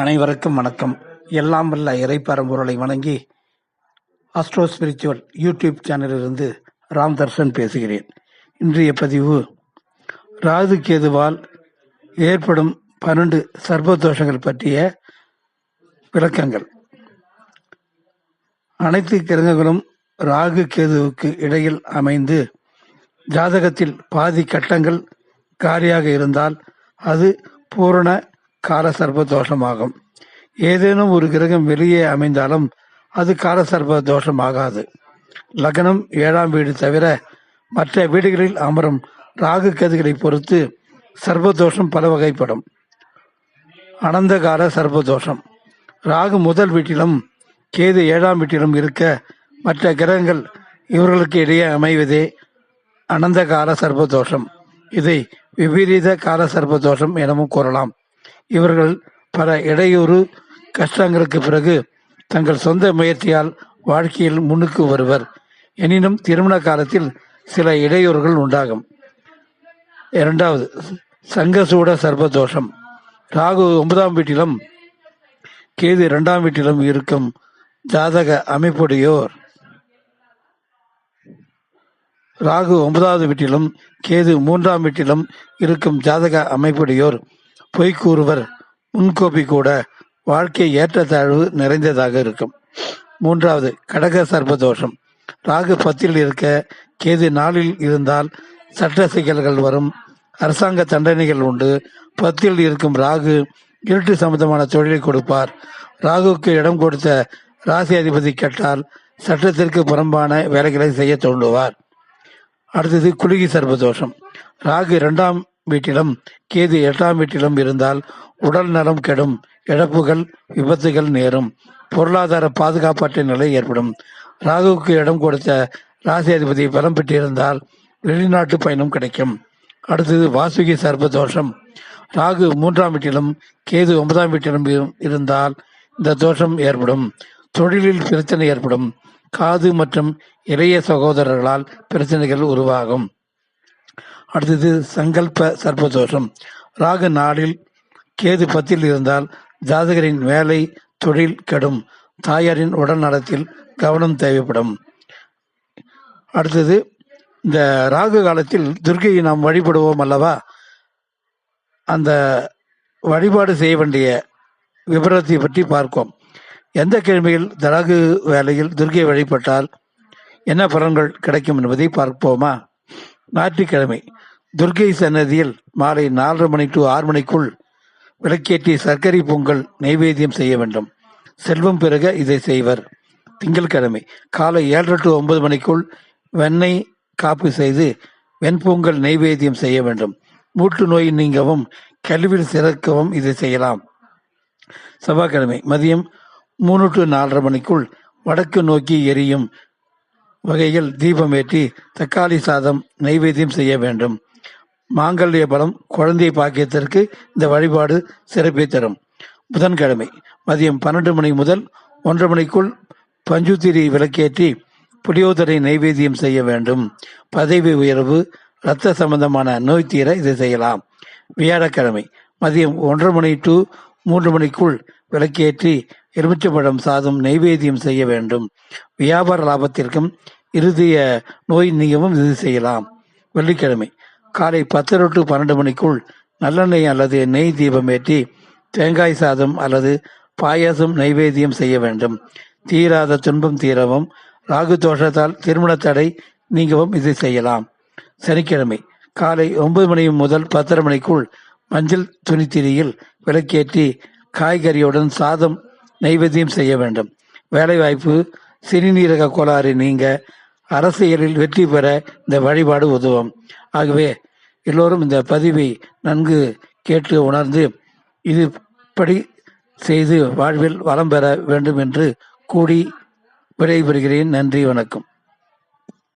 அனைவருக்கும் வணக்கம். எல்லாம் வல்ல இறைப்பரம்பொருளை வணங்கி அஸ்ட்ரோ ஸ்பிரிச்சுவல் யூடியூப் சேனலிலிருந்து ராம் தர்ஷன் பேசுகிறேன். இன்றைய பதிவு ராகு கேதுவால் ஏற்படும் பன்னெண்டு சர்வதோஷங்கள் பற்றிய விளக்கங்கள். அனைத்து கிரகங்களும் ராகு கேதுவுக்கு இடையில் அமைந்து ஜாதகத்தில் பாதி கட்டங்கள் காரியாக இருந்தால் அது பூரண கால தோஷமாகும் ஏதேனும் ஒரு கிரகம் வெளியே அமைந்தாலும் அது கால தோஷமாகாது லக்னம் ஏழாம் வீடு தவிர மற்ற வீடுகளில் அமரும் ராகு கதிகளை பொறுத்து சர்வதோஷம் பல வகைப்படும். அனந்தகால சர்வதோஷம் ராகு முதல் வீட்டிலும் கேது ஏழாம் வீட்டிலும் இருக்க மற்ற கிரகங்கள் இவர்களுக்கு இடையே அமைவதே அனந்தகால சர்வதோஷம் இதை விபரீத கால சர்வதோஷம் எனவும் கூறலாம். இவர்கள் பல இடையூறு கஷ்டங்களுக்கு பிறகு தங்கள் சொந்த முயற்சியால் வாழ்க்கையில் முன்னுக்கு வருவர். எனினும் திருமண காலத்தில் சில இடையூறுகள் உண்டாகும். இரண்டாவது சங்கசூட சர்வதோஷம் ராகு ஒன்பதாம் வீட்டிலும் கேது இரண்டாம் வீட்டிலும் இருக்கும் ஜாதக அமைப்புடையோர். ராகு ஒன்பதாவது வீட்டிலும் கேது மூன்றாம் வீட்டிலும் இருக்கும் ஜாதக அமைப்புடையோர். பொய் கூறுவர் முன்கோபி கூட வாழ்க்கை ஏற்றத்தாழ்வு நிறைந்ததாக இருக்கும். மூன்றாவது கடக சர்ப்பதோஷம். ராகு பத்தில் இருக்க கேது நாளில் இருந்தால் சட்ட சிக்கல்கள் வரும். அரசாங்க தண்டனைகள் உண்டு. பத்தில் இருக்கும் ராகு இருட்டு சம்பந்தமான தொழிலை கொடுப்பார். ராகுக்கு இடம் கொடுத்த ராசி அதிபதி கேட்டால் சட்டத்திற்கு புறம்பான வேலைகளை செய்ய தோன்றுவார். அடுத்தது குலுகி சர்வதோஷம் ராகு இரண்டாம் வீட்டிலும் கேது எட்டாம் வீட்டிலும் இருந்தால் உடல் நலம் கெடும் இழப்புகள் விபத்துகள் நேரும் பொருளாதார பாதுகாப்பற்ற நிலை ஏற்படும். ராகுவுக்கு இடம் கொடுத்த ராசி அதிபதி பலம் பெற்றிருந்தால் வெளிநாட்டு பயணம் கிடைக்கும். அடுத்தது வாசுகி சர்வதோஷம் ராகு மூன்றாம் வீட்டிலும் கேது ஒன்பதாம் வீட்டிலும் இரு- இருந்தால் இந்த தோஷம் ஏற்படும். தொழிலில் பிரச்சனை ஏற்படும். காது மற்றும் இளைய சகோதரர்களால் பிரச்சனைகள் உருவாகும். அடுத்தது சங்கல்ப சர்ப்பதோஷம். ராகு நாளில் கேது பத்தில் இருந்தால் ஜாதகரின் வேலை தொழில் கெடும். தாயாரின் உடல் நலத்தில் கவனம் தேவைப்படும். அடுத்தது இந்த ராகு காலத்தில் துர்க்கையை நாம் வழிபடுவோம் அல்லவா? அந்த வழிபாடு செய்ய வேண்டிய விபரத்தை பற்றி பார்ப்போம். எந்த கிழமையில் தராகு வேலையில் துர்க்கை வழிபட்டால் என்ன பலன்கள் கிடைக்கும் என்பதை பார்ப்போமா? ஞாயிற்றுக்கிழமை துர்க்கை சன்னதியில் மாலை நாலரை மணி டு ஆறு மணிக்குள் விளக்கேற்றி சர்க்கரை பொங்கல் நைவேத்தியம் செய்ய வேண்டும். செல்வம் பிறக இதை செய்வர். திங்கட்கிழமை காலை ஏழரை டு ஒன்பது மணிக்குள் வெண்ணெய் காப்பு செய்து வெண்பொங்கல் நைவேத்தியம் செய்ய வேண்டும். மூட்டு நோய் நீங்கவும் கல்வியில் சிறக்கவும் இதை செய்யலாம். செவ்வாய்க்கிழமை மதியம் மூணு டு நாலரை மணிக்குள் வடக்கு நோக்கி எரியும் வகையில் தீபம் ஏற்றி தக்காளி சாதம் நைவேத்தியம் செய்ய வேண்டும். மாங்கல்ய பலம் குழந்தை பாக்கியத்திற்கு இந்த வழிபாடு சிறப்பை தரும். புதன்கிழமை மதியம் பன்னெண்டு மணி முதல் ஒன்றரை மணிக்குள் பஞ்சுத்திரி விளக்கேற்றி புளியோதரை நைவேத்தியம் செய்ய வேண்டும். பதவி உயர்வு இரத்த சம்பந்தமான நோய் தீர இதை செய்யலாம். வியாழக்கிழமை மதியம் ஒன்றரை மணி டு மூன்று மணிக்குள் விளக்கேற்றி எலுமிச்சம்பழம் சாதம் நைவேத்தியம் செய்ய வேண்டும். வியாபார லாபத்திற்கும் இறுதிய நோய் நீங்கவும் இது செய்யலாம். வெள்ளிக்கிழமை காலை பத்து டு பன்னெண்டு மணிக்குள் நல்லெண்ணெய் அல்லது நெய் தீபம் ஏற்றி தேங்காய் சாதம் அல்லது பாயாசம் நைவேத்தியம் செய்ய வேண்டும். தீராத துன்பம் தீரவும் ராகு தோஷத்தால் திருமண தடை நீங்கவும் இதை செய்யலாம். சனிக்கிழமை காலை ஒன்பது மணி முதல் பத்தரை மணிக்குள் மஞ்சள் துணித்திரியில் விளக்கேற்றி காய்கறியுடன் சாதம் நைவேத்தியம் செய்ய வேண்டும். வேலைவாய்ப்பு சிறுநீரக கோளாறு நீங்க அரசியலில் வெற்றி பெற இந்த வழிபாடு உதவும். ஆகவே எல்லோரும் இந்த பதிவை நன்கு கேட்டு உணர்ந்து இதுபடி செய்து வாழ்வில் வளம் பெற வேண்டும் என்று கூடி விடைபெறுகிறேன். நன்றி வணக்கம்.